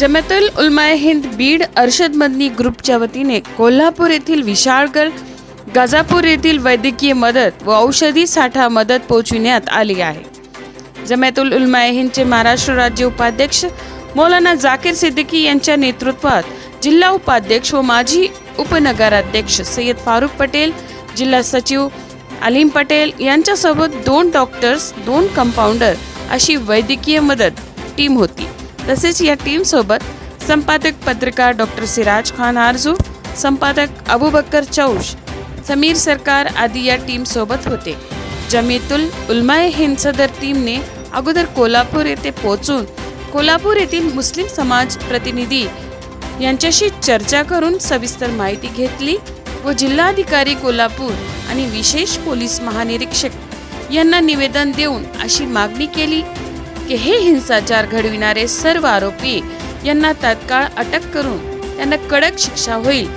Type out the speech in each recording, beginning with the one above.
जमतुल उलमाय हिंद बीड अरशद मदनी ग्रुपच्या वतीने कोल्हापूर येथील विशाळगड गाजापूर येथील वैद्यकीय मदत व औषधी साठा मदत पोहोचविण्यात आली आहे. जमेतुल उलमाय हिंदचे महाराष्ट्र राज्य उपाध्यक्ष मौलाना जाकीर सिद्दीकी यांच्या नेतृत्वात जिल्हा उपाध्यक्ष व माजी उपनगराध्यक्ष सय्यद फारुख पटेल जिल्हा सचिव अलीम पटेल यांच्यासोबत दोन डॉक्टर्स दोन कंपाऊंडर अशी वैद्यकीय मदत टीम होती. तसेच या टीमसोबत संपादक पत्रकार डॉक्टर सिराज खान आरजू संपादक अबूबकर चौश समीर सरकार आदी या टीमसोबत होते. जमीतुल उलमाए हिंद सदर टीमने अगोदर कोल्हापूर येथे पोहोचून कोल्हापूर येथील मुस्लिम समाज प्रतिनिधी यांच्याशी चर्चा करून सविस्तर माहिती घेतली व जिल्हाधिकारी कोल्हापूर आणि विशेष पोलीस महानिरीक्षक यांना निवेदन देऊन अशी मागणी केली. की हे हिंसाचार घडविणारे सर्व आरोपी यांना तात्काळ अटक करून त्यांना कडक शिक्षा होईल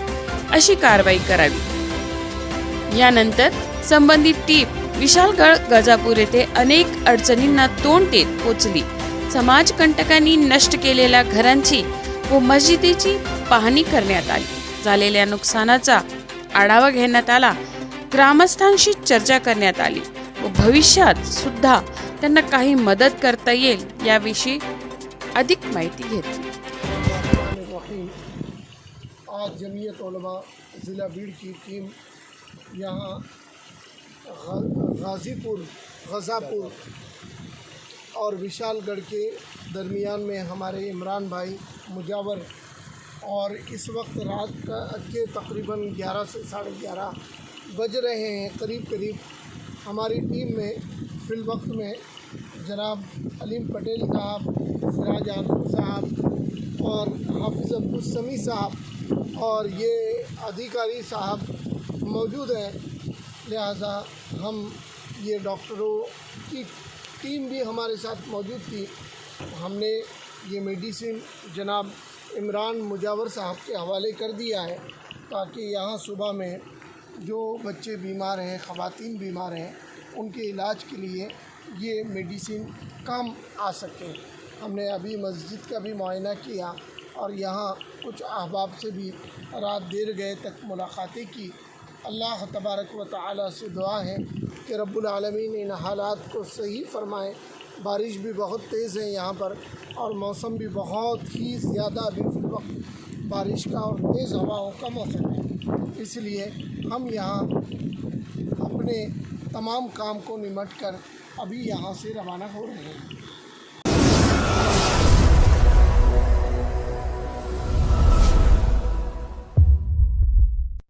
अशी कारवाई करावी. यानंतर संबंधित टीप विशालगड गजापूर येथे अनेक अडचणींना तोंड देत पोचली. समाजकंटकांनी नष्ट केलेल्या घरांची व मस्जिदीची पाहणी करण्यात आली. झालेल्या नुकसानाचा आढावा घेण्यात आला. ग्रामस्थांशी चर्चा करण्यात आली व भविष्यात सुद्धा त्यांना काही मदत करता येईल याविषयी अधिक माहिती घेतली आज जमीयत उलमा ज़िला बीड़ की टीम यहाँ गाज़ीपुर, गज़ापुर और विशालगढ़ के दरमियान में हमारे इमरान भाई मुजावर और इस वक्त रात का के तकरीबन 11 से साढ़े ग्यारह बज रहे हैं करीब करीब हमारी टीम में फिल वक्त में जनाब अलीम पटेल साहब, सिराज आलम साहब और हाफिज़ अब्दुल समी साहब और ये अधिकारी साहब मौजूद हैं। लिहाजा हम ये डॉक्टरों की टीम भी हमारे साथ मौजूद थी। हमने ये मेडिसिन जनाब इमरान मुजावर साहब के हवाले कर दिया है ताकि यहाँ सुबह में जो बच्चे बीमार हैं, ख़वातीन बीमार हैं, उनके इलाज के लिए ये मेडिसिन काम आ सके। हमने अभी मस्जिद का भी मुआयना किया और यहाँ कुछ अहबाब से भी रात देर गए तक मुलाकातें की। अल्लाह तबारक व ताली से दुआ है कि रब्बुल आलमीन इन हालात को सही फरमाए। बारिश भी बहुत तेज़ है यहाँ पर और मौसम भी बहुत ही ज़्यादा अभी वक्त बारिश का और तेज़ हवाओं का मौसम है। इसलिए हम यहाँ अपने तमाम काम को निमट कर अभी यहाँ से रवाना हो रहे हैं।